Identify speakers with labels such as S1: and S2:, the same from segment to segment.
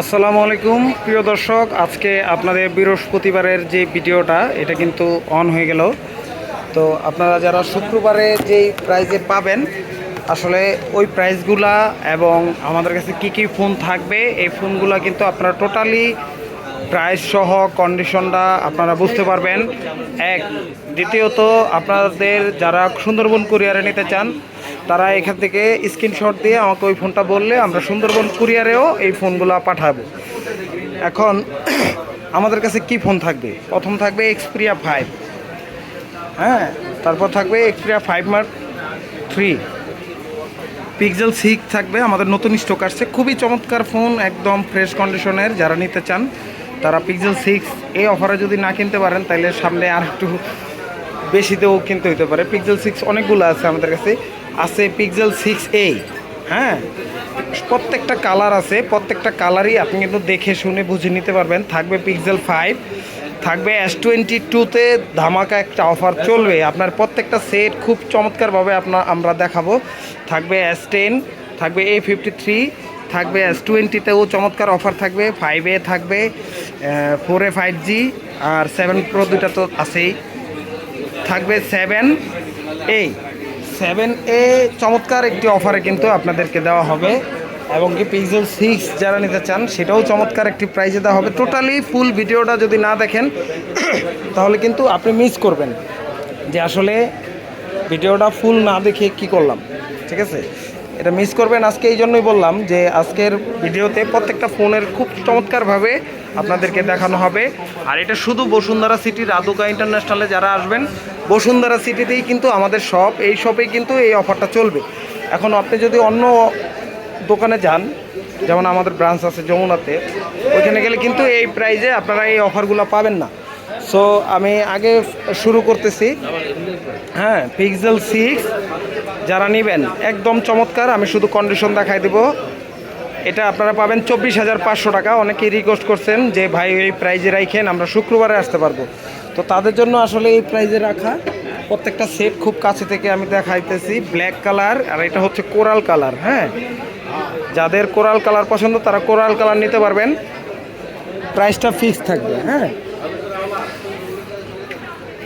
S1: আসসালামু আলাইকুম। প্রিয় দর্শক, আজকে আপনাদের বৃহস্পতিবারের যে ভিডিওটা, এটা কিন্তু অন হয়ে গেল। তো আপনারা যারা শুক্রবারে যেই প্রাইজে পাবেন, আসলে ওই প্রাইজগুলা এবং আমাদের কাছে কি কি ফোন থাকবে, এই ফোনগুলা কিন্তু আপনারা টোটালি প্রাইস সহ কন্ডিশনটা আপনারা বুঝতে পারবেন। এক, দ্বিতীয়ত, আপনাদের যারা সুন্দরবন কুরিয়ারে নিতে চান, তারা এখান থেকে স্ক্রিনশট দিয়ে আমাকে ওই ফোনটা বললে আমরা সুন্দরবন কুরিয়ারেও এই ফোনগুলো পাঠাবো। এখন, আমাদের কাছে কি ফোন থাকবে? প্রথম থাকবে এক্সপ্রিয়া ফাইভ হ্যাঁ তারপর থাকবে Xperia five mark three Pixel six থাকবে, আমাদের নতুন স্টক আসছে। খুবই চমৎকার ফোন একদম ফ্রেশ কন্ডিশনের যারা নিতে চান। তারা পিক্সেল সিক্স এই অফারে যদি না কিনতে পারেন তাহলে সামনে আর একটু বেশিতেও কিনতে হইতে পারে। পিক্সেল সিক্স অনেকগুলো আছে আমাদের কাছে। আছে পিক্সেল সিক্স এ হ্যাঁ? প্রত্যেকটা কালার আছে, প্রত্যেকটা কালারই আপনি কিন্তু দেখে শুনে বুঝে নিতে পারবেন। থাকবে পিক্সেল ফাইভ থাকবে এস টোয়েন্টি টুতে ধামাকা একটা অফার চলবে। আপনার প্রত্যেকটা সেট খুব চমৎকারভাবে আপনার আমরা দেখাবো। থাকবে এস টেন থাকবে এ ফিফটি থ্রি থাকবে এস টোয়েন্টিতেও চমৎকার অফার থাকবে। ফাইভে থাকবে। ফোরে ফাইভ জি আর সেভেন প্রো দুটা তো আছেই। থাকবে সেভেন এ সেভেন এ চমৎকার একটি অফারে কিন্তু আপনাদেরকে দেওয়া হবে। এবং কি পিক্সেল সিক্স যারা নিতে চান, সেটাও চমৎকার একটি প্রাইজে দেওয়া হবে। টোটালি ফুল ভিডিওটা যদি না দেখেন, তাহলে কিন্তু আপনি মিস করবেন। যে আসলে ভিডিওটা ফুল না দেখে কি করলাম, ঠিক আছে? এটা মিস করবেন। আজকে এই জন্যই বললাম যে আজকের ভিডিওতে প্রত্যেকটা ফোনের খুব চমৎকারভাবে আপনাদেরকে দেখানো হবে। আর এটা শুধু বসুন্ধরা সিটি রাধুকা ইন্টারন্যাশনালে যারা আসবেন, বসুন্ধরা সিটিতেই কিন্তু আমাদের শপ এই শপেই কিন্তু এই অফারটা চলবে। এখন আপনি যদি অন্য দোকানে যান, যেমন আমাদের ব্রাঞ্চ আছে যমুনাতে, ওইখানে গেলে কিন্তু এই প্রাইজে আপনারা এই অফারগুলো পাবেন না। সো আমি আগে শুরু করতেছি। হ্যাঁ পিক্সেল সিক্স যারা নেবেন, একদম চমৎকার। আমি শুধু কন্ডিশন দেখাই দেবো। এটা আপনারা পাবেন চব্বিশ হাজার পাঁচশো টাকা। অনেকেই রিকোয়েস্ট করছেন যে, ভাই, এই প্রাইজে রাখেন আমরা শুক্রবারে আসতে পারব। তো তাদের জন্য আসলে এই প্রাইজে রাখা। প্রত্যেকটা সেট খুব কাছে থেকে আমি দেখাইতেছি। ব্ল্যাক কালার আর এটা হচ্ছে কোরাল কালার হ্যাঁ? যাদের কোরাল কালার পছন্দ, তারা কোরাল কালার নিতে পারবেন। প্রাইসটা ফিক্স থাকবে হ্যাঁ?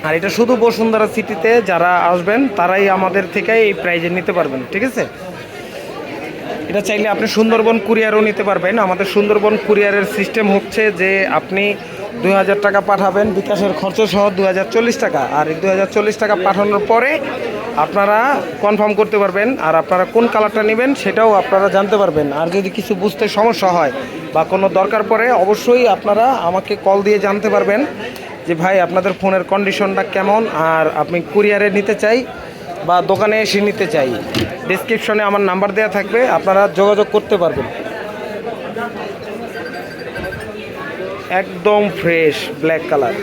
S1: আর এটা শুধু বসুন্ধরা সিটিতে যারা আসবেন, তারাই আমাদের থেকে এই প্রাইজে নিতে পারবেন, ঠিক আছে? এটা চাইলে আপনি সুন্দরবন কুরিয়ারও নিতে পারবেন। আমাদের সুন্দরবন কুরিয়ারের সিস্টেম হচ্ছে যে আপনি দুই হাজার টাকা পাঠাবেন বিকাশের খরচ সহ দু হাজার চল্লিশ টাকা। আর এই দু হাজার চল্লিশ টাকা পাঠানোর পরে আপনারা কনফার্ম করতে পারবেন আর আপনারা কোন কালারটা নেবেন সেটাও আপনারা জানতে পারবেন। আর যদি কিছু বুঝতে সমস্যা হয় বা কোনো দরকার পড়ে, অবশ্যই আপনারা আমাকে কল দিয়ে জানতে পারবেন। যে ভাই, আপনাদের ফোনের কন্ডিশনটা কেমন? আর আপনি কুরিয়ারে নিতে চাই বা দোকানে এসে নিতে চাই ডিসক্রিপশনে আমার নাম্বার দেওয়া থাকবে, আপনারা যোগাযোগ করতে পারবেন। একদম ফ্রেশ ব্ল্যাক কালার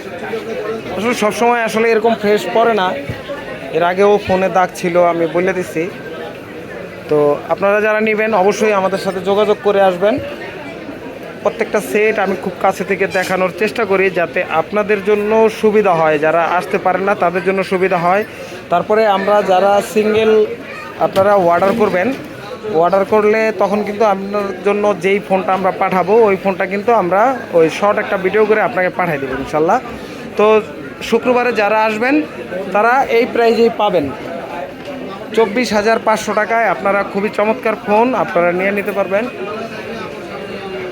S1: আসলে সবসময় আসলে এরকম ফ্রেশ পড়ে না। এর আগেও ফোনে দাগ ছিল, আমি বলে দিচ্ছি তো আপনারা যারা নেবেন, অবশ্যই আমাদের সাথে যোগাযোগ করে আসবেন। প্রত্যেকটা সেট আমি খুব কাছে থেকে দেখানোর চেষ্টা করি যাতে আপনাদের জন্য সুবিধা হয়। যারা আসতে পারেন না, তাদের জন্য সুবিধা হয়। তারপরে আমরা যারা সিঙ্গেল আপনারা অর্ডার করবেন। অর্ডার করলে তখন কিন্তু আপনার জন্য যেই ফোনটা আমরা পাঠাবো, ওই ফোনটা কিন্তু আমরা ওই শর্ট একটা ভিডিও করে আপনাকে পাঠিয়ে দেবো ইনশাল্লাহ। তো শুক্রবারে যারা আসবেন, তারা এই প্রাইজেই পাবেন। চব্বিশ হাজার পাঁচশো টাকায় আপনারা খুবই চমৎকার ফোন আপনারা নিয়ে নিতে পারবেন।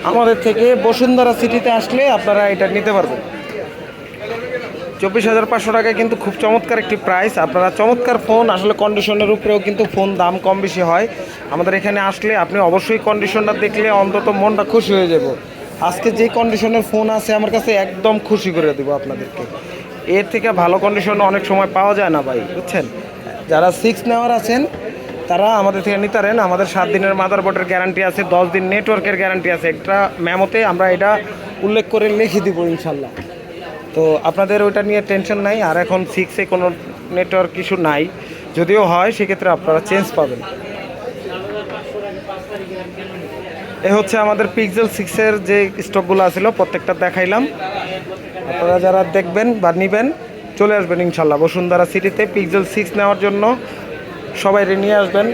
S1: আমাদের থেকে বসুন্ধরা সিটিতে আসলে আপনারা এটা নিতে পারবেন। চব্বিশ হাজার পাঁচশো টাকায় কিন্তু খুব চমৎকার একটি প্রাইস আপনারা চমৎকার ফোন আসলে কন্ডিশনের উপরেও কিন্তু ফোন দাম কম বেশি হয়। আমাদের এখানে আসলে আপনি অবশ্যই কন্ডিশনটা দেখলে অন্তত মনটা খুশি হয়ে যাব। আজকে যে কন্ডিশনের ফোন আছে, আমার কাছে একদম খুশি করে দেবো আপনাদেরকে। এর থেকে ভালো কন্ডিশন অনেক সময় পাওয়া যায় না ভাই, বুঝছেন? যারা সিক্স নেওয়ার আছেন তারা আমাদের থেকে নিতে পারেন। আমাদের সাত দিনের মাদারবোর্ডের গ্যারান্টি আছে, দশ দিন নেটওয়ার্কের গ্যারান্টি আছে। একটা মেমোতে আমরা এটা উল্লেখ করে লিখে দিব ইনশাল্লাহ। তো আপনাদের ওইটা নিয়ে টেনশন নাই, আর এখন সিক্সে কোনো নেটওয়ার্ক কিছু নাই। যদিও হয়, সেক্ষেত্রে আপনারা চেঞ্জ পাবেন। এ হচ্ছে আমাদের পিক্সেল সিক্সের যে স্টকগুলো আছিল, প্রত্যেকটা দেখাইলাম। আপনারা যারা দেখবেন বা নেবেন, চলে আসবেন ইনশাল্লাহ বসুন্ধরা সিটিতে পিক্সেল সিক্স নেওয়ার জন্য। সবাই নিয়ে আসবেন।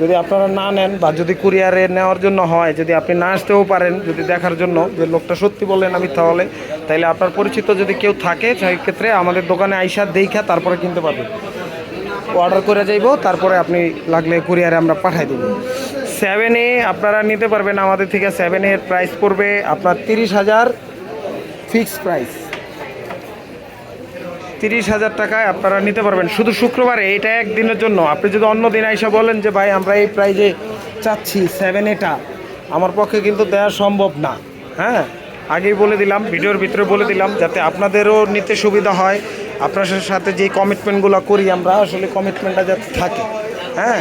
S1: যদি আপনারা না নেন বা যদি কুরিয়ারে নেওয়ার জন্য হয়, যদি আপনি না আসতেও পারেন যদি দেখার জন্য যে লোকটা সত্যি বললেন আমি তাহলে, তাইলে আপনার পরিচিত যদি কেউ থাকে, সেই ক্ষেত্রে আমাদের দোকানে আইসা দেখা তারপরে কিনতে পারবেন অর্ডার করে যাইব, তারপরে আপনি লাগলে কুরিয়ারে আমরা পাঠাই দেবো। সেভেন এ আপনারা নিতে পারবেন আমাদের থেকে সেভেন এর প্রাইস পড়বে আপনার তিরিশ হাজার ফিক্সড প্রাইস তিরিশ হাজার টাকায় আপনারা নিতে পারবেন। শুধু শুক্রবারে, এটা একদিনের জন্য। আপনি যদি অন্য দিন এসে বলেন যে, ভাই, আমরা এই প্রাইজে চাচ্ছি সেভেন এটা। আমার পক্ষে কিন্তু দেওয়া সম্ভব না। হ্যাঁ? আগেই বলে দিলাম, ভিডিওর ভিতরে বলে দিলাম, যাতে আপনাদেরও নিতে সুবিধা হয়। আপনার সাথে যে কমিটমেন্টগুলো করি আমরা, আসলে কমিটমেন্টটা যাতে থাকে। হ্যাঁ?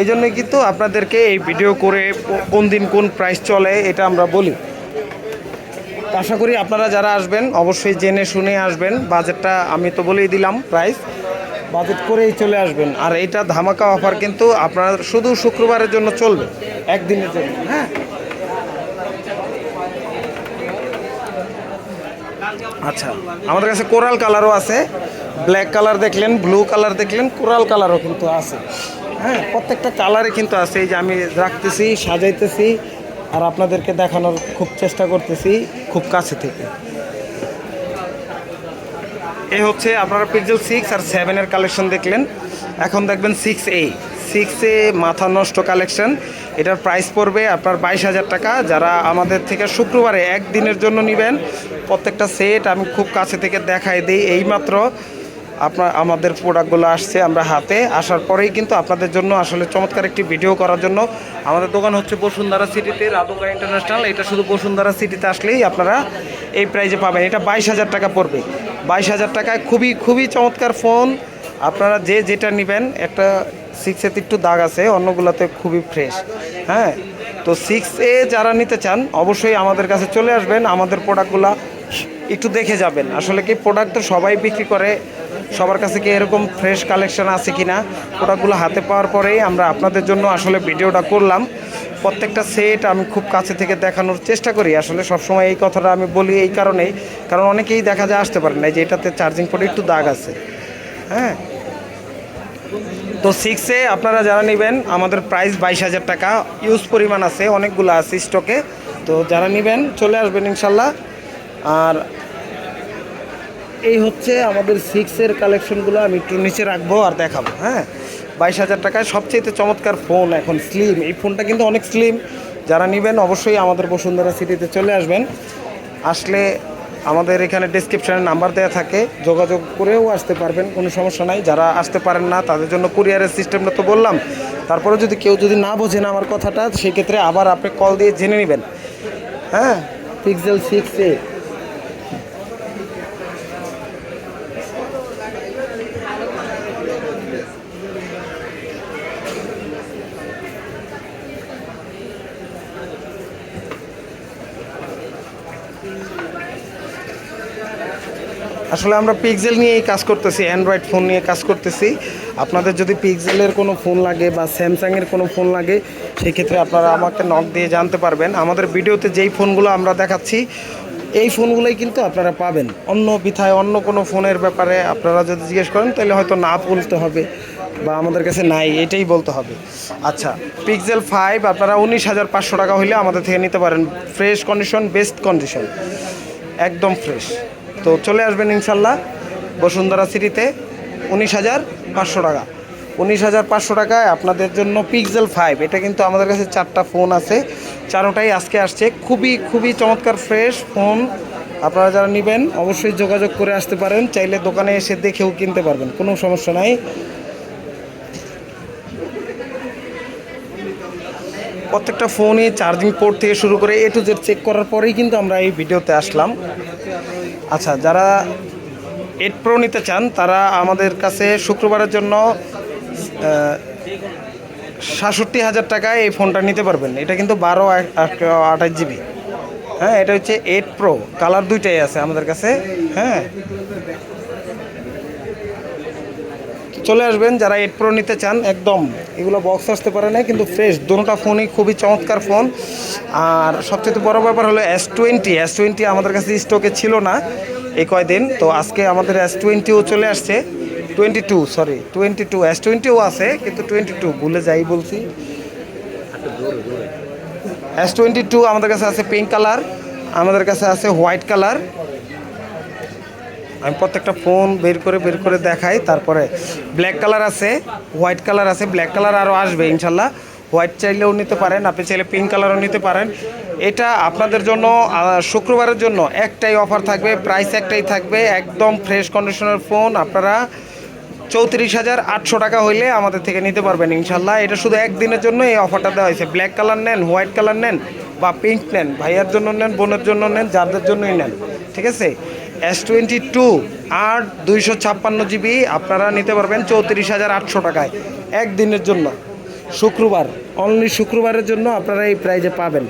S1: এই জন্যই কিন্তু আপনাদেরকে এই ভিডিও করে কোন দিন কোন প্রাইস চলে, এটা আমরা বলি। আশা করি আপনারা যারা আসবেন, অবশ্যই জেনে শুনে আসবেন। বাজেটটা আমি তো বলেই দিলাম প্রাইস বাজেট করেই চলে আসবেন। আর এইটা ধামাকা অফার কিন্তু আপনার শুধু শুক্রবারের জন্য চলবে, একদিনের জন্য হ্যাঁ? আচ্ছা আমাদের কাছে কোরাল কালারও আছে। ব্ল্যাক কালার দেখলেন ব্লু কালার দেখলেন কোরাল কালারও কিন্তু আছে। হ্যাঁ প্রত্যেকটা কালারে কিন্তু আছে। এই যে আমি রাখতেছি, সাজাইতেছি। আর আপনাদেরকে দেখানোর খুব চেষ্টা করতেছি খুব কাছে থেকে। এই হচ্ছে আপনারা পিক্সেল সিক্স আর সেভেনের কালেকশন দেখলেন। এখন দেখবেন সিক্স এ সিক্স এ মাথা নষ্ট কালেকশন এটার প্রাইস পড়বে আপনার বাইশ হাজার টাকা। যারা আমাদের থেকে শুক্রবারে একদিনের জন্য নেবেন, প্রত্যেকটা সেট আমি খুব কাছে থেকে দেখাই দিই। এইমাত্র আপনার, আমাদের প্রোডাক্টগুলো আসছে আমরা হাতে। আসার পরেই কিন্তু আপনাদের জন্য আসলে চমৎকার একটি ভিডিও করার জন্য আমাদের দোকান হচ্ছে বসুন্ধরা সিটিতে, রাধুকা ইন্টারন্যাশনাল এটা শুধু বসুন্ধরা সিটিতে আসলেই আপনারা এই প্রাইজে পাবেন। এটা বাইশ হাজার টাকা পড়বে। বাইশ হাজার টাকায় খুবই খুবই চমৎকার ফোন আপনারা যে যেটা নেবেন, একটা সিক্সেতে একটু দাগ আছে, অন্যগুলোতে খুবই ফ্রেশ হ্যাঁ? তো সিক্স এ যারা নিতে চান, অবশ্যই আমাদের কাছে চলে আসবেন। আমাদের প্রোডাক্টগুলো একটু দেখে যাবেন। আসলে কি প্রোডাক্ট তো সবাই বিক্রি করে, সবার কাছে কি এরকম ফ্রেশ কালেকশন আছে কি না প্রোডাক্টগুলো হাতে পাওয়ার পরেই আমরা আপনাদের জন্য আসলে ভিডিওটা করলাম। প্রত্যেকটা সেট আমি খুব কাছে থেকে দেখানোর চেষ্টা করি। আসলে সবসময় এই কথাটা আমি বলি এই কারণেই, কারণ অনেকেই দেখা যায় আসতে পারে না যে এটাতে চার্জিং পোর্টে একটু দাগ আছে। হ্যাঁ? তো সিক্সে আপনারা যারা নেবেন, আমাদের প্রাইস বাইশ হাজার টাকা। ইউজ পরিমাণ আছে, অনেকগুলো আছে স্টকে তো যারা নেবেন, চলে আসবেন ইনশাল্লাহ। আর এই হচ্ছে আমাদের সিক্সের কালেকশনগুলো আমি একটু নিচে রাখব আর দেখাবো হ্যাঁ? বাইশ হাজার টাকায় সবচেয়ে চমৎকার ফোন এখন স্লিম এই ফোনটা কিন্তু অনেক স্লিম যারা নেবেন, অবশ্যই আমাদের বসুন্ধরা সিটিতে চলে আসবেন। আসলে আমাদের এখানে ডিসক্রিপশানে নাম্বার দেওয়া থাকে। যোগাযোগ করেও আসতে পারবেন, কোনো সমস্যা নাই। যারা আসতে পারেন না, তাদের জন্য কুরিয়ারের সিস্টেমটা তো বললাম। তারপরে যদি কেউ যদি না বোঝেন আমার কথাটা, সেক্ষেত্রে আবার আপনি কল দিয়ে জেনে নেবেন। হ্যাঁ? পিক্সেল সিক্স এ আসলে আমরা পিক্সেল নিয়েই কাজ করতেছি অ্যান্ড্রয়েড ফোন নিয়ে কাজ করতেছি। আপনাদের যদি পিক্সেলের কোনো ফোন লাগে বা স্যামসাংয়ের কোনো ফোন লাগে সেই ক্ষেত্রে আপনারা আমাকে নক দিয়ে জানতে পারবেন। আমাদের ভিডিওতে যেই ফোনগুলো আমরা দেখাচ্ছি, এই ফোনগুলোই কিন্তু আপনারা পাবেন। অন্য বিথায় অন্য কোনো ফোনের ব্যাপারে আপনারা যদি জিজ্ঞেস করেন, তাহলে হয়তো না বলতে হবে বা আমাদের কাছে নাই, এটাই বলতে হবে। আচ্ছা পিক্সেল ফাইভ আপনারা উনিশ হাজার পাঁচশো টাকা হইলে আমাদের থেকে নিতে পারেন। ফ্রেশ কন্ডিশন বেস্ট কন্ডিশন একদম ফ্রেশ তো চলে আসবেন ইনশাল্লাহ বসুন্ধরা সিটিতে উনিশ হাজার পাঁচশো টাকা। উনিশ হাজার পাঁচশো টাকায় আপনাদের জন্য পিক্সেল ফাইভ এটা কিন্তু আমাদের কাছে চারটা ফোন আছে। চারোটাই আজকে আসছে। খুবই খুবই চমৎকার ফ্রেশ ফোন আপনারা যারা নেবেন, অবশ্যই যোগাযোগ করে আসতে পারেন। চাইলে দোকানে এসে দেখেও কিনতে পারবেন। কোনো সমস্যা নাই। প্রত্যেকটা ফোনই চার্জিং পোর্ট থেকে শুরু করে এ টু জেড চেক করার পরেই কিন্তু আমরা এই ভিডিওতে আসলাম। আচ্ছা যারা এইট প্রো নিতে চান, তারা আমাদের কাছে শুক্রবারের জন্য সাতষট্টি হাজার টাকায় এই ফোনটা নিতে পারবেন। এটা কিন্তু বারো আঠাশ জিবি। হ্যাঁ এটা হচ্ছে এইট প্রো কালার দুইটাই আছে আমাদের কাছে। হ্যাঁ। চলে আসবেন, যারা এইট প্রো নিতে চান, একদম এগুলো বক্স আসতে পারে না কিন্তু ফ্রেশ দুটোটা ফোনই খুবই চমৎকার ফোন। আর সবচেয়ে বড় ব্যাপার হলো এস টোয়েন্টি এস টোয়েন্টি আমাদের কাছে স্টকে ছিল না এই কয়দিন, তো আজকে আমাদের এস টোয়েন্টিও চলে আসছে। Twenty two sorry twenty two S টোয়েন্টিও আছে, কিন্তু টোয়েন্টি টু ভুলে যাই বলছি। এস টোয়েন্টি টু আমাদের কাছে আছে পিঙ্ক কালার আমাদের কাছে আছে হোয়াইট কালার আমি প্রত্যেকটা ফোন বের করে বের করে দেখাই। তারপরে ব্ল্যাক কালার আছে হোয়াইট কালার আছে ব্ল্যাক কালার আরও আসবে ইনশাল্লাহ। হোয়াইট চাইলেও নিতে পারেন, আপনি চাইলে পিঙ্ক কালারও নিতে পারেন। এটা আপনাদের জন্য শুক্রবারের জন্য একটাই অফার থাকবে প্রাইস একটাই থাকবে, একদম ফ্রেশ কন্ডিশনের ফোন আপনারা চৌত্রিশ হাজার আটশো টাকা হইলে আমাদের থেকে নিতে পারবেন ইনশাল্লাহ। এটা শুধু একদিনের জন্য এই অফারটা দেওয়া হয়েছে। ব্ল্যাক কালার নেন হোয়াইট কালার নেন, বা পিঙ্ক নেন, ভাইয়ার জন্য নেন, বোনের জন্য নেন, যাদের জন্যই নেন। ঠিক আছে? এস টোয়েন্টি টু আট দুইশো ছাপ্পান্ন জিবি আপনারা নিতে পারবেন চৌত্রিশ হাজার আটশো টাকায় একদিনের জন্য। শুক্রবার অনলি শুক্রবারের জন্য আপনারা এই প্রাইজে পাবেন।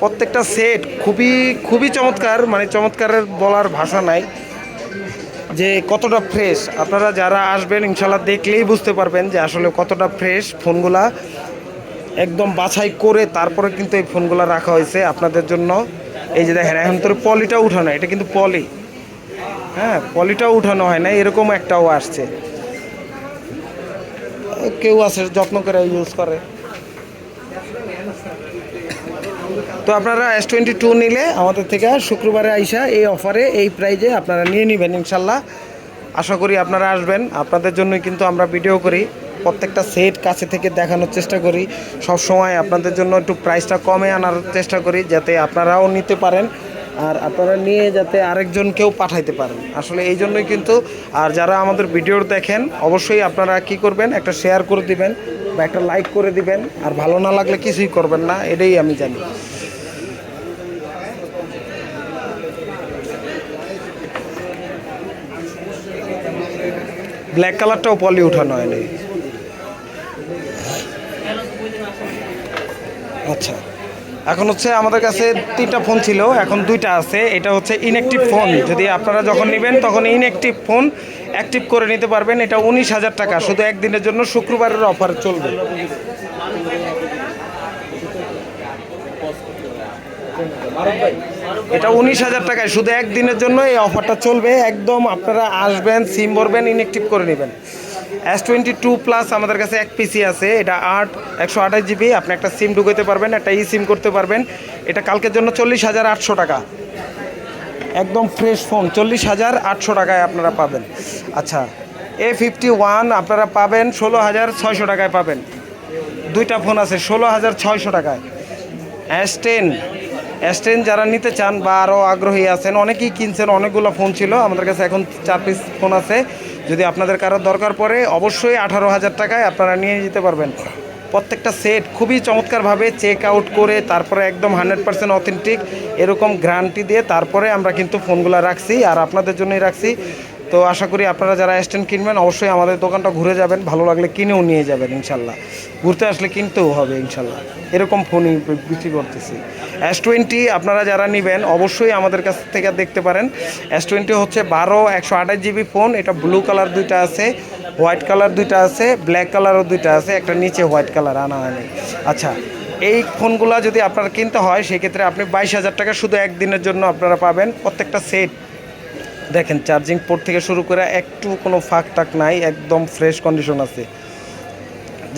S1: প্রত্যেকটা সেট খুবই খুবই চমৎকার মানে চমৎকারের বলার ভাষা নাই। যে কতটা ফ্রেশ আপনারা যারা আসবেন ইনশাল্লাহ দেখলেই বুঝতে পারবেন যে আসলে কতটা ফ্রেশ ফোনগুলা একদম বাছাই করে তারপরে কিন্তু এই ফোনগুলো রাখা হয়েছে আপনাদের জন্য। এই যে দেখেন, এখন তোর পলিটা উঠানো, এটা কিন্তু পলি। হ্যাঁ পলিটাও উঠানো হয় না, এরকম একটাও আসছে। কেউ আছে, যত্ন করে ইউজ করে। তো আপনারা এস টোয়েন্টি টু নিলে আমাদের থেকে শুক্রবারে আইসা এই অফারে এই প্রাইজে আপনারা নিয়ে নেবেন, ইনশাল্লাহ। আশা করি আপনারা আসবেন। আপনাদের জন্যই কিন্তু আমরা ভিডিও করি। প্রত্যেকটা সেট কাছে থেকে দেখানোর চেষ্টা করি। সব সময় আপনাদের জন্য একটু প্রাইসটা কমে আনার চেষ্টা করি, যাতে আপনারাও নিতে পারেন আর আপনারা নিয়ে যাতে আরেকজনকেও পাঠাইতে পারেন। আসলে এই জন্যই কিন্তু, আর যারা আমাদের ভিডিও দেখেন, অবশ্যই আপনারা কি করবেন, একটা শেয়ার করে দিবেন বা একটা লাইক করে দিবেন, আর ভালো না লাগলে কিছুই করবেন না, এটাই আমি জানি। ব্ল্যাক কালারটাও পলি উঠানো হয়নি। আচ্ছা। এখন হচ্ছে আমাদের কাছে তিনটা ফোন ছিল, এখন দুইটা আছে। এটা হচ্ছে ইনঅ্যাক্টিভ ফোন যদি আপনারা যখন নেবেন, তখন ইনঅ্যাক্টিভ ফোন অ্যাক্টিভ করে নিতে পারবেন। এটা উনিশ হাজার টাকা। শুধু একদিনের জন্য শুক্রবারের অফার চলবে। এটা উনিশ হাজার টাকায়। শুধু একদিনের জন্য এই অফারটা চলবে। একদম আপনারা আসবেন সিম ভরবেন ইনএক্টিভ করে নেবেন। এস টোয়েন্টি টু প্লাস আমাদের কাছে এক পিসি আছে। এটা আট, একশো আঠাশ জিবি আপনি একটা সিম ঢুকাতে পারবেন, একটা ই সিম করতে পারবেন। এটা কালকের জন্য চল্লিশ হাজার আটশো টাকা। একদম ফ্রেশ ফোন চল্লিশ হাজার আটশো টাকায় আপনারা পাবেন। আচ্ছা এ ফিফটি ওয়ান আপনারা পাবেন ষোলো হাজার ছয়শো টাকায় পাবেন। দুইটা ফোন আছে, ষোলো হাজার ছয়শো টাকায়। এস টেন এস টেন যারা নিতে চান বা আরও আগ্রহী আছেন, অনেকেই কিনছেন, অনেকগুলো ফোন ছিল। আমাদের কাছে এখন চার পিস ফোন আছে। যদি আপনাদের কারও দরকার পড়ে, অবশ্যই আঠারো হাজার টাকায় আপনারা নিয়ে যেতে পারবেন। প্রত্যেকটা সেট খুবই চমৎকারভাবে চেক আউট করে, তারপরে একদম হান্ড্রেড পার্সেন্ট অথেন্টিক এরকম গ্যারান্টি দিয়ে তারপরে আমরা কিন্তু ফোনগুলো রাখছি। আর আপনাদের জন্যই রাখছি। তো আশা করি আপনারা যারা স্ট্যান্ড কিনবেন, অবশ্যই আমাদের দোকানটা ঘুরে যাবেন। ভালো লাগলে কিনেও নিয়ে যাবেন ইনশাল্লাহ। ঘুরতে আসলে কিনতেও হবে ইনশাল্লাহ। এরকম ফোনই বিক্রি করতেছি। অ্যাস টোয়েন্টি আপনারা যারা নেবেন, অবশ্যই আমাদের কাছ থেকে দেখতে পারেন। অ্যাস টোয়েন্টি হচ্ছে বারো একশো আঠাশ জিবি ফোন। এটা ব্লু কালার দুইটা আছে হোয়াইট কালার দুইটা আছে ব্ল্যাক কালারও দুইটা আছে, একটা নিচে হোয়াইট কালার আনা হয়নি। আচ্ছা এই ফোনগুলো যদি আপনার কিনতে হয়, সেক্ষেত্রে আপনি বাইশ হাজার টাকা শুধু একদিনের জন্য আপনারা পাবেন। প্রত্যেকটা সেট দেখেন চার্জিং পোর্ট থেকে শুরু করে একটু কোনো ফাঁক টাক নাই একদম ফ্রেশ কন্ডিশন আছে।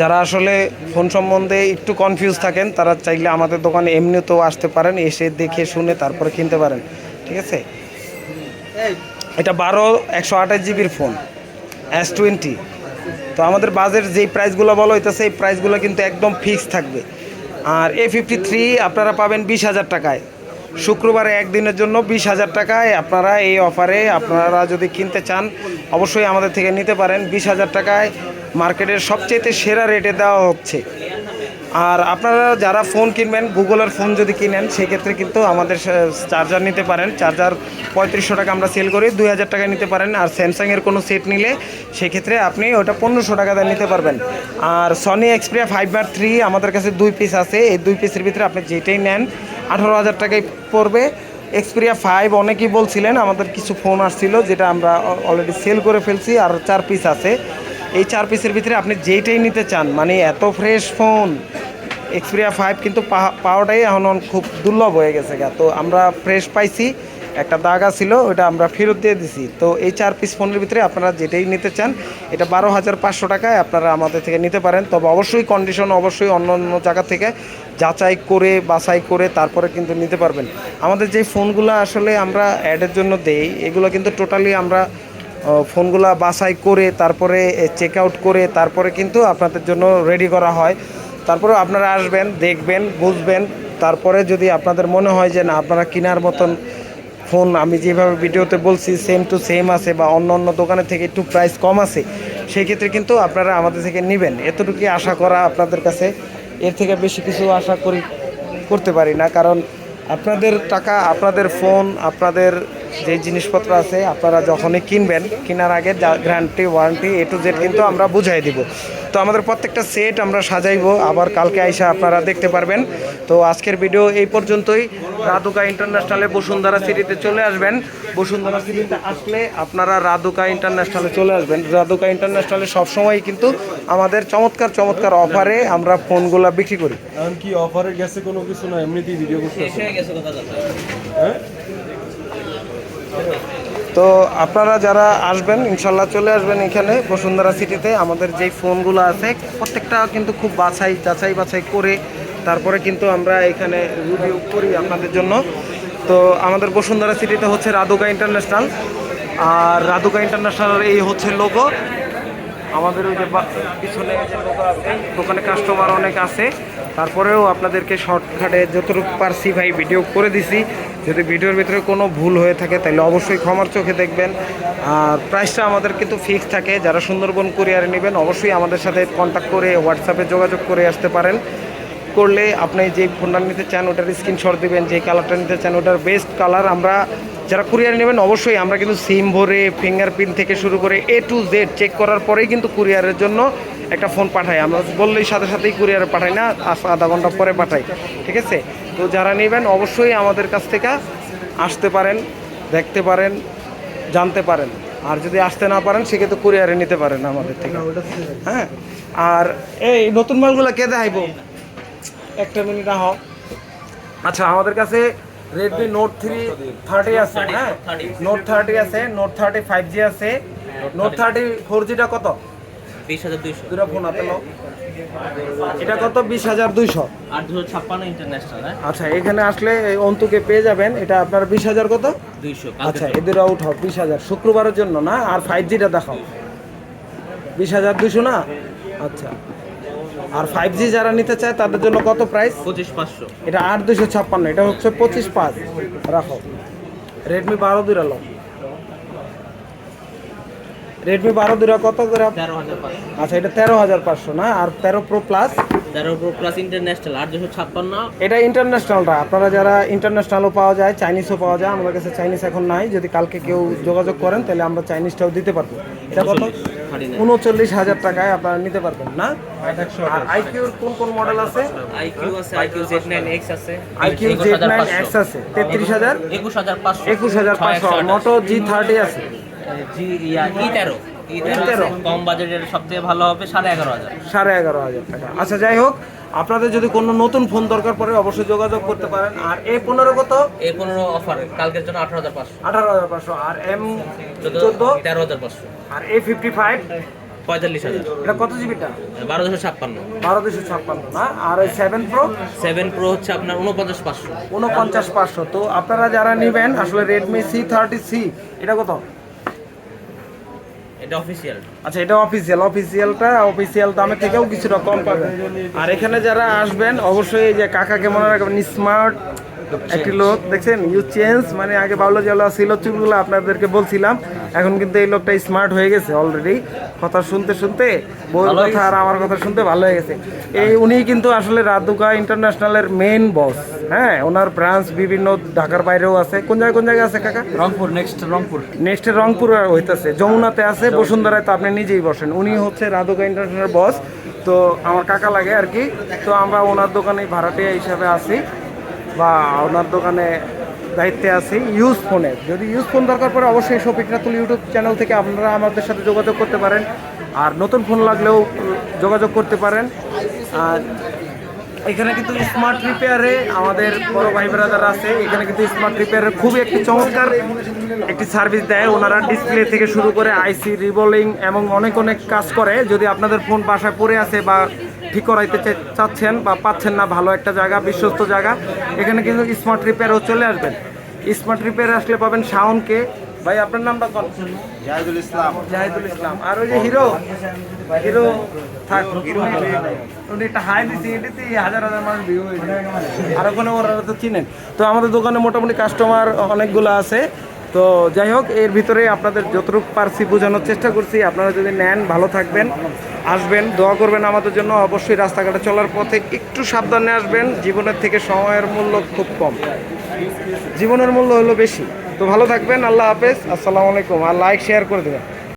S1: যারা আসলে ফোন সম্বন্ধে একটু কনফিউজ থাকেন তারা চাইলে আমাদের দোকানে এমনিতেও আসতে পারেন এসে দেখে শুনে তারপরে কিনতে পারেন। ঠিক আছে? এটা বারো একশো আঠাশ জিবির ফোন এস টোয়েন্টি তো আমাদের বাজেট যেই প্রাইসগুলো বলা হইতেছে এই প্রাইসগুলো কিন্তু একদম ফিক্স থাকবে। আর এ ফিফটি থ্রি আপনারা পাবেন বিশ হাজার টাকায়। শুক্রবারে একদিনের জন্য বিশ হাজার টাকায় আপনারা এই অফারে আপনারা যদি কিনতে চান, অবশ্যই আমাদের থেকে নিতে পারেন। বিশ হাজার টাকায় মার্কেটের সবচেয়ে সেরা রেটে দেওয়া হচ্ছে। আর আপনারা যারা ফোন কিনবেন, গুগলের ফোন যদি কিনেন, সেক্ষেত্রে কিন্তু আমাদের চার্জার নিতে পারেন। চার্জার পঁয়ত্রিশশো টাকা আমরা সেল করি, দুই হাজার টাকা নিতে পারেন। আর স্যামসাংয়ের কোনো সেট নিলে সেক্ষেত্রে আপনি ওটা পনেরোশো টাকা দিয়ে নিতে পারবেন। আর সনি এক্সপ্রিয়া ফাইভ বার থ্রি আমাদের কাছে দুই পিস আছে। এই দুই পিসের ভিতরে আপনি যেটাই নেন আঠারো হাজার টাকায় পড়বে। এক্সপিরিয়া ফাইভ অনেকেই বলছিলেন, আমাদের কিছু ফোন আসছিল যেটা আমরা অলরেডি সেল করে ফেলছি আর চার পিস আছে। এই চার পিসের ভিতরে আপনি যেইটাই নিতে চান মানে এত ফ্রেশ ফোন এক্সপিরিয়া ফাইভ কিন্তু পাওয়াটাই এখন খুব দুর্লভ হয়ে গেছে গা। তো আমরা ফ্রেশ পাইছি। একটা দাগা ছিল ওটা আমরা ফেরত দিয়ে দিছি। তো এই চার পিস ফোনের ভিতরে আপনারা যেটাই নিতে চান, এটা বারো হাজার পাঁচশো টাকায় আপনারা আমাদের থেকে নিতে পারেন। তবে অবশ্যই কন্ডিশন অবশ্যই অন্য অন্য জায়গা থেকে যাচাই করে, বাছাই করে তারপরে কিন্তু নিতে পারবেন। আমাদের যে ফোনগুলো আসলে আমরা অ্যাডের জন্য দেই, এগুলো কিন্তু টোটালি আমরা ফোনগুলো বাছাই করে, তারপরে চেক আউট করে, তারপরে কিন্তু আপনাদের জন্য রেডি করা হয়। তারপরে আপনারা আসবেন, দেখবেন, বুঝবেন। তারপরে যদি আপনাদের মনে হয় যে না, আপনারা কেনার মতন ফোন আমি যেভাবে ভিডিওতে বলছি সেম টু সেম আছে বা অন্য অন্য দোকানের থেকে একটু প্রাইস কম আছে সেই ক্ষেত্রে কিন্তু আপনারা আমাদের থেকে নেবেন। এতটুকুই আশা করা আপনাদের কাছে। এর থেকে বেশি কিছু আশা করি, করতে পারি না। কারণ আপনাদের টাকা, আপনাদের ফোন আপনাদের যে জিনিসপত্র আছে আপনারা যখনই কিনবেন কেনার আগে guarantee warranty A to Z কিন্তু আমরা বুঝাই দিব। তো আমাদের প্রত্যেকটা সেট আমরা সাজাইবো আবার কালকে আইসা আপনারা দেখতে পারবেন। তো আজকের ভিডিও এই পর্যন্তই। রাধুকা ইন্টারন্যাশনালে বসুন্ধরা সিটিতে চলে আসবেন। বসুন্ধরা সিটিতে আসলে আপনারা রাধুকা ইন্টারন্যাশনালে চলে আসবেন। রাধুকা ইন্টারন্যাশনালে সবসময় কিন্তু আমাদের চমৎকার চমৎকার অফারে আমরা ফোনগুলো বিক্রি করি।
S2: এখন কি অফারে গেছে কোনো কিছু না? এমনিতেই ভিডিও করতে হ্যাঁ?
S1: তো আপনারা যারা আসবেন, ইনশাল্লাহ চলে আসবেন এখানে বসুন্ধরা সিটিতে। আমাদের যেই ফোনগুলো আছে, প্রত্যেকটা কিন্তু খুব বাছাই, যাচাই বাছাই করে তারপরে কিন্তু আমরা এখানে রিভিউ করি আপনাদের জন্য। তো আমাদের বসুন্ধরা সিটিতে হচ্ছে রাধুকা ইন্টারন্যাশনাল, আর রাধুকা ইন্টারন্যাশনাল এই হচ্ছে লোগো আমাদের ওই যে পিছনে দোকান আছে, দোকানে কাস্টমার অনেক আছে। তারপরেও আপনাদেরকে শর্টকাটে যতটুকু পারছি ভাই ভিডিও করে দিছি। যদি ভিডিওর ভিতরে কোনো ভুল হয়ে থাকে, তাহলে অবশ্যই ক্ষমার চোখে দেখবেন। আর প্রাইসটা আমাদের কিন্তু ফিক্স থাকে। যারা সুন্দরবন কুরিয়ারে নেবেন, অবশ্যই আমাদের সাথে কন্ট্যাক্ট করে হোয়াটসঅ্যাপে যোগাযোগ করে আসতে পারেন। করলে আপনি যে ফোনটা নিতে চান ওটার স্ক্রিনশট দেবেন যে কালারটা নিতে চান ওটার বেস্ট কালার আমরা যারা কুরিয়ার নেবেন অবশ্যই আমরা কিন্তু সিম ভরে ফিঙ্গারপ্রিন্ট থেকে শুরু করে এ টু জেড চেক করার পরেই কিন্তু কুরিয়ারের জন্য একটা ফোন পাঠাই। আমরা বললেই সাথে সাথেই কুরিয়ারে পাঠাই না আধা ঘণ্টা পরে পাঠাই ঠিক আছে? তো যারা নেবেন অবশ্যই আমাদের কাছ থেকে আসতে পারেন দেখতে পারেন জানতে পারেন। আর যদি আসতে না পারেন সেক্ষেত্রে কুরিয়ারে নিতে পারেন আমাদের থেকে। হ্যাঁ? আর এই নতুন মালগুলো কে দেখাইবো? একটা মিনিট হোক আচ্ছা আমাদের কাছে রেডমি নোট থ্রি থার্টি আছে হ্যাঁ? নোট থার্টি আছে নোট থার্টি ফাইভ জি আছে। নোট থার্টি ফোর জিটা কত?
S3: বিশ হাজার দুইশো।
S1: দুটা ফোন হাতে নাও। এটা কত? বিশ হাজার দুইশো।
S3: আর দুশো ছাপ্পান্ন ইন্টারন্যাশনাল হ্যাঁ?
S1: আচ্ছা এখানে আসলে এই অন্তুকে পেয়ে যাবেন। এটা আপনার বিশ হাজার কত?
S3: দুইশো
S1: আচ্ছা এদের আউট হোক বিশ হাজার। শুক্রবারের জন্য না? আর ফাইভ জিটা দেখাও। বিশ হাজার দুশো না? আচ্ছা। আর ফাইভ জি যারা নিতে চায় তাদের জন্য কত প্রাইস
S3: পঁচিশ পাঁচশো।
S1: এটা আট দুশো ছাপ্পান্ন এটা হচ্ছে পঁচিশ পাঁচ। রাখো। রেডমি বারো লো। রেডমি বারো দুরা কত করে? আচ্ছা এটা তেরো হাজার পাঁচশো না? আর তেরো প্রো প্লাস
S3: তেরো প্রো প্লাস ইন্টারন্যাশনাল আট দুশো ছাপ্পান্ন।
S1: এটা ইন্টারন্যাশনালটা আপনারা যারা ইন্টারন্যাশনালও পাওয়া যায় চাইনিজও পাওয়া যায় আমাদের কাছে চাইনিজ এখন নাই। যদি কালকে কেউ যোগাযোগ করেন তাহলে আমরা চাইনিজটাও দিতে পারব। এটা কত? উনচল্লিশ হাজার টাকায় আপনারা নিতে পারবেন না? আর আইকিউর কোন কোন মডেল আছে?
S3: আইকিউ আছে আইকিউ জেড নাইন এক্স আছে।
S1: আইকিউ
S3: একুশ
S1: জেড
S3: হাজার
S1: নাইন এক্স আছে। তেত্রিশ হাজার?
S3: একুশ হাজার পাঁচশো।
S1: একুশ হাজার পাঁচশো। মোটো জি থার্টি আছে।
S3: জি ইয়া ই তেরো। কম বাজেটের সবথেকে ভালো হবে সাড়ে এগারো হাজার।
S1: সাড়ে এগারো হাজার টাকা। আচ্ছা যাই হোক আপনাদের যদি কোনো নতুন ফোন দরকার পড়ে অবশ্যই যোগাযোগ করতে পারেন। আর এ পনেরো কত?
S3: এ পনেরো অফার কালকের জন্য আঠারো হাজার পাঁচশো।
S1: আঠারো হাজার পাঁচশো। আর এম
S3: চোদ্দ তেরো হাজার পাঁচশো।
S1: আর এ ফিফটি ফাইভ?
S3: পঁয়তাল্লিশ হাজার।
S1: এটা কত জিবিটা?
S3: বারো দুশো ছাপ্পান্ন।
S1: বারো দুশো ছাপ্পান্ন না? আর ওই সেভেন প্রো
S3: সেভেন প্রো হচ্ছে আপনার উনপঞ্চাশ পাঁচশো।
S1: উনপঞ্চাশ পাঁচশো। তো আপনারা যারা নেবেন আসলে রেডমি সি থার্টি সি এটা কত?
S3: এটা অফিসিয়াল
S1: আচ্ছা এটা অফিসিয়াল অফিসিয়ালটা অফিসিয়াল দামের থেকেও কিছুটা কম পাবেন আর এখানে যারা আসবেন, অবশ্যই যে কাকাকে মনে রাখবেন স্মার্ট একটি লোক দেখছেন? ইউ চেঞ্জ মানে আগে বাউলো জলা ছিল চুলগুলো আপনাদেরকে বলছিলাম। এখন কিন্তু এই লোকটা স্মার্ট হয়ে গেছে অলরেডি কথা শুনতে শুনতে বউর কথা আর আমার কথা শুনতে ভালো হয়ে গেছে। এই উনি কিন্তু আসলে রাধুকা ইন্টারন্যাশনালের মেন বস হ্যাঁ ওনার ব্রাঞ্চ বিভিন্ন ঢাকার বাইরেও আছে। কোন জায়গায় কোন জায়গায় আছে কাকা?
S2: রংপুর নেক্সট রংপুর।
S1: নেক্সট রংপুর হইতেছে। যমুনাতে আছে বসুন্ধরায় তো আপনি নিজেই বসেন। উনি হচ্ছে রাধুকা ইন্টারন্যাশনাল বস তো আমার কাকা লাগে আর কি। তো আমরা ওনার দোকানে ভাড়াটিয়া হিসাবে আছি। বা ওনার দোকানে দায়িত্বে আছি ইউজ ফোনের যদি ইউজ ফোন দরকার পড়ে অবশ্যই শফিক রাতুল ইউটিউব চ্যানেল থেকে আপনারা আমাদের সাথে যোগাযোগ করতে পারেন। আর নতুন ফোন লাগলেও যোগাযোগ করতে পারেন। আর এখানে কিন্তু স্মার্ট রিপেয়ারে আমাদের বড় ভাই ব্রাদার আছে। এখানে কিন্তু স্মার্ট রিপেয়ারে খুবই একটি চমৎকার একটি সার্ভিস দেয়। ওনারা ডিসপ্লে থেকে শুরু করে আইসি রিবোলিং এবং অনেক অনেক কাজ করে। যদি আপনাদের ফোন বাসায় পড়ে আছে বা ঠিক করাইতে চাচ্ছেন বা পাচ্ছেন না ভালো একটা জায়গা বিশ্বস্ত জায়গা এখানে কিন্তু স্মার্ট রিপেয়ারও চলে আসবেন। স্মার্ট রিপেয়ার আসলে পাবেন শাওনকে। ভাই আপনার নামটা কল
S2: জাহিদুল ইসলাম।
S1: জাহিদুল ইসলাম। আর ওই যে হিরো হিরো থাক উনি একটা হাই দিছি এটাতে হাজার হাজার মানুষ ভিউ হয়েছে আর ওখানে ওরা তো চিনেন। তো আমাদের দোকানে মোটামুটি কাস্টমার অনেকগুলো আছে। তো যাই হোক, এর ভিতরে আপনাদের যতটুকু পারছি বোঝানোর চেষ্টা করছি। আপনারা যদি নেন, ভালো থাকবেন, আসবেন, দোয়া করবেন আমাদের জন্য। অবশ্যই রাস্তাঘাটে চলার পথে একটু সাবধানে আসবেন। জীবনের থেকে সময়ের মূল্য খুব কম। জীবনের মূল্য হলো বেশি। তো ভালো থাকবেন, আল্লাহ হাফেজ। আসসালামু আলাইকুম। আর লাইক শেয়ার করে দেবেন।